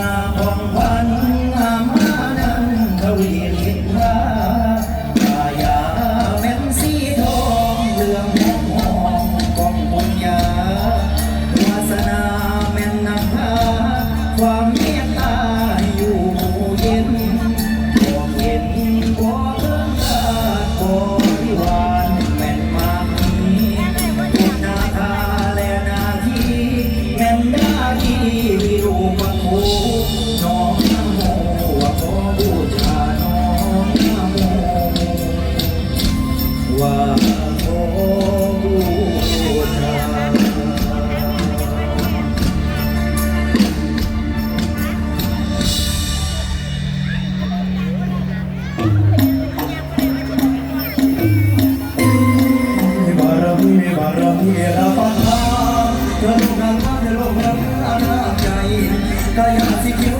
mga fica aí, fique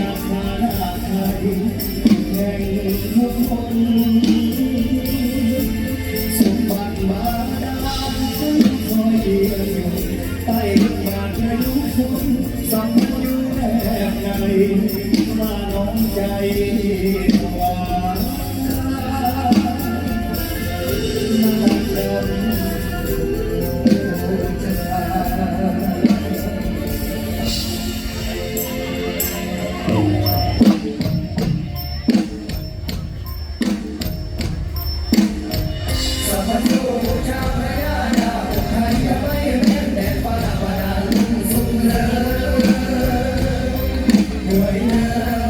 ว่าน้อใจหวานมันจำจะา Yeah.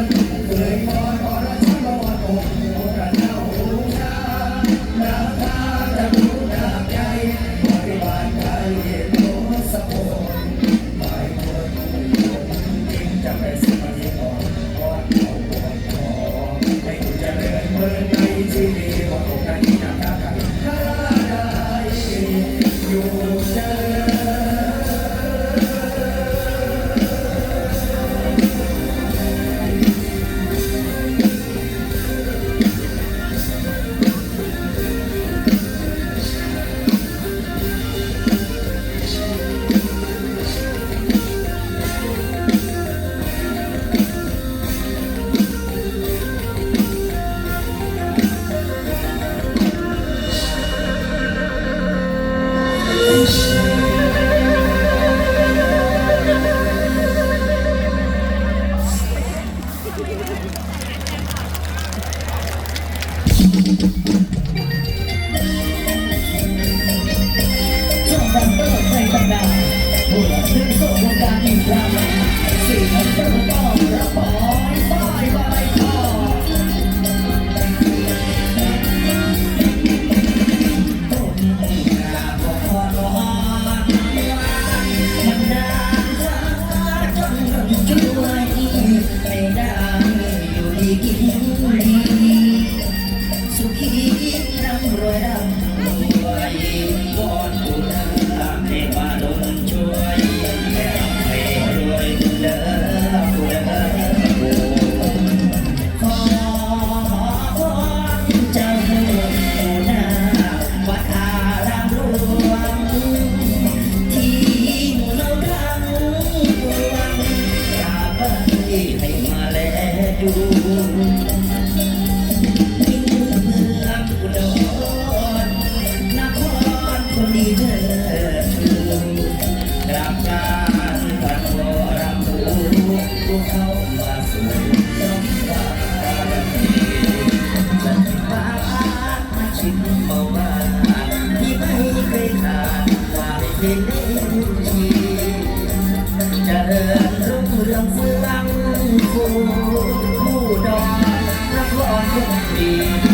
อยู่รับการประโครำรู้พวกเขามาสู่ ร